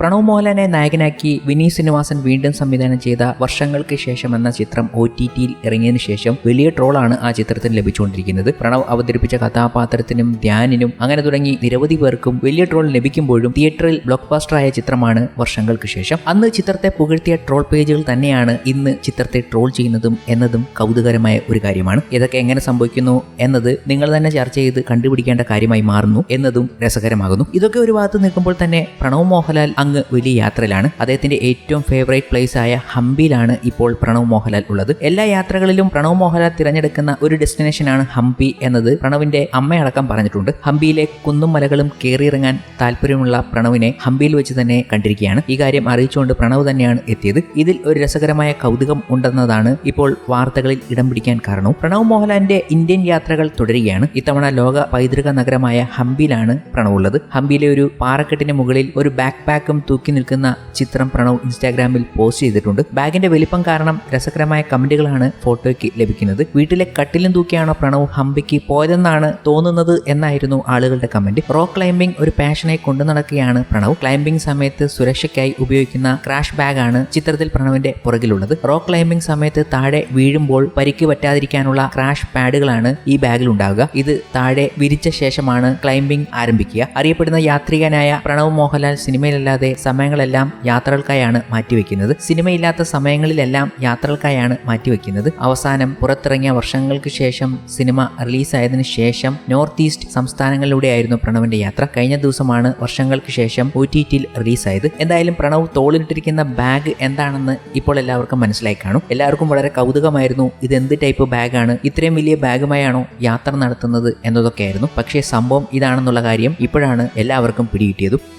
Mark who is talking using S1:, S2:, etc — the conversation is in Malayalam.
S1: പ്രണവ് മോഹൻലാലിനെ നായകനാക്കി വിനീത് ശ്രീനിവാസൻ വീണ്ടും സംവിധാനം ചെയ്ത വർഷങ്ങൾക്ക് ശേഷം എന്ന ചിത്രം ഒ ടി ടിയിൽ ഇറങ്ങിയതിനു ശേഷം വലിയ ട്രോളാണ് ആ ചിത്രത്തിന് ലഭിച്ചുകൊണ്ടിരിക്കുന്നത്. പ്രണവ് അവതരിപ്പിച്ച കഥാപാത്രത്തിനും ധ്യാനിനും അങ്ങനെ തുടങ്ങി നിരവധി പേർക്കും വലിയ ട്രോൾ ലഭിക്കുമ്പോഴും തിയേറ്ററിൽ ബ്ലോക്ക് ബാസ്റ്ററായ ചിത്രമാണ് വർഷങ്ങൾക്ക് ശേഷം. അന്ന് ചിത്രത്തെ പുകഴ്ത്തിയ ട്രോൾ പേജുകൾ തന്നെയാണ് ഇന്ന് ചിത്രത്തെ ട്രോൾ ചെയ്യുന്നതും എന്നതും കൗതുകരമായ ഒരു കാര്യമാണ്. ഇതൊക്കെ എങ്ങനെ സംഭവിക്കുന്നു എന്നത് നിങ്ങൾ തന്നെ ചർച്ച ചെയ്ത് കണ്ടുപിടിക്കേണ്ട കാര്യമായി മാറുന്നു എന്നതും രസകരമാകുന്നു. ഇതൊക്കെ ഒരു ഭാഗത്ത് നിൽക്കുമ്പോൾ തന്നെ പ്രണവ് മോഹൻലാൽ അങ്ങ് വലിയ യാത്രയിലാണ്. അദ്ദേഹത്തിന്റെ ഏറ്റവും ഫേവറേറ്റ് പ്ലേസ് ആയ ഹംപിയിലാണ് ഇപ്പോൾ പ്രണവ് മോഹൻലാൽ ഉള്ളത്. എല്ലാ യാത്രകളിലും പ്രണവ് മോഹൻലാൽ തിരഞ്ഞെടുക്കുന്ന ഒരു ഡെസ്റ്റിനേഷനാണ് ഹംപി എന്നത് പ്രണവിന്റെ അമ്മയടക്കം പറഞ്ഞിട്ടുണ്ട്. ഹംപിയിലെ കുന്നും മലകളും കയറിയിറങ്ങാൻ താല്പര്യമുള്ള പ്രണവിനെ ഹംപിയിൽ വെച്ച് തന്നെ കണ്ടിരിക്കുകയാണ്. ഈ കാര്യം അറിയിച്ചുകൊണ്ട് പ്രണവ് തന്നെയാണ് എത്തിയത്. ഇതിൽ ഒരു രസകരമായ കൗതുകം ഉണ്ടെന്നതാണ് ഇപ്പോൾ വാർത്തകളിൽ ഇടം പിടിക്കാൻ കാരണവും. പ്രണവ് മോഹൻലാലിന്റെ ഇന്ത്യൻ യാത്രകൾ തുടരുകയാണ്. ഇത്തവണ ലോക പൈതൃക നഗരമായ ഹംപിയിലാണ് പ്രണവ് ഉള്ളത്. ഹംപിയിലെ ഒരു പാറക്കെട്ടിന് മുകളിൽ ഒരു ബാക്ക് പാക്കും തൂക്കി നിൽക്കുന്ന ചിത്രം പ്രണവ് ഇൻസ്റ്റാഗ്രാമിൽ പോസ്റ്റ് ചെയ്തിട്ടുണ്ട്. ബാഗിന്റെ വലിപ്പം കാരണം രസകരമായ കമന്റുകളാണ് ഫോട്ടോയ്ക്ക് ലഭിക്കുന്നത്. വീട്ടിലെ കട്ടിലും തൂക്കിയാണോ പ്രണവ് ഹംപിക്ക് പോയതെന്നാണ് തോന്നുന്നത് എന്നായിരുന്നു ആളുകളുടെ കമന്റ്. റോക്ക് ക്ലൈംബിംഗ് ഒരു പാഷനായി കൊണ്ടു നടക്കുകയാണ് പ്രണവ്. ക്ലൈംബിംഗ് സമയത്ത് സുരക്ഷയ്ക്കായി ഉപയോഗിക്കുന്ന ക്രാഷ് ബാഗാണ് ചിത്രത്തിൽ പ്രണവിന്റെ പുറകിലുള്ളത്. റോക്ക് ക്ലൈംബിംഗ് സമയത്ത് താഴെ വീഴുമ്പോൾ പരിക്ക് പറ്റാതിരിക്കാനുള്ള ക്രാഷ് പാഡുകളാണ് ഈ ബാഗിൽ ഉണ്ടാവുക ഇത് താഴെ വിരിച്ച ശേഷമാണ് ക്ലൈംബിംഗ് ആരംഭിക്കുക. അറിയപ്പെടുന്ന യാത്രികനായ പ്രണവ് മോഹൻലാൽ സിനിമയിലല്ലാതെ സമയങ്ങളെല്ലാം യാത്രകൾക്കായാണ് മാറ്റിവെക്കുന്നത്. സിനിമയില്ലാത്ത സമയങ്ങളിലെല്ലാം യാത്രകൾക്കായാണ് മാറ്റിവെക്കുന്നത്. അവസാനം പുറത്തിറങ്ങിയ വർഷങ്ങൾക്ക് ശേഷം സിനിമ റിലീസായതിനു ശേഷം നോർത്ത് ഈസ്റ്റ് സംസ്ഥാനങ്ങളിലൂടെയായിരുന്നു പ്രണവിന്റെ യാത്ര. കഴിഞ്ഞ ദിവസമാണ് വർഷങ്ങൾക്ക് ശേഷം ഒ ടി ടിയിൽ റിലീസായത്. എന്തായാലും പ്രണവ് തോളിലിട്ടിരിക്കുന്ന ബാഗ് എന്താണെന്ന് ഇപ്പോൾ എല്ലാവർക്കും മനസ്സിലായി കാണും. എല്ലാവർക്കും വളരെ കൗതുകമായിരുന്നു ഇത് എന്ത് ടൈപ്പ് ബാഗാണ് ഇത്രയും വലിയ ബാഗുമായാണോ യാത്ര നടത്തുന്നത് എന്നതൊക്കെയായിരുന്നു. പക്ഷേ സംഭവം ഇതാണെന്നുള്ള കാര്യം ഇപ്പോഴാണ് എല്ലാവർക്കും പിടികിട്ടിയതും.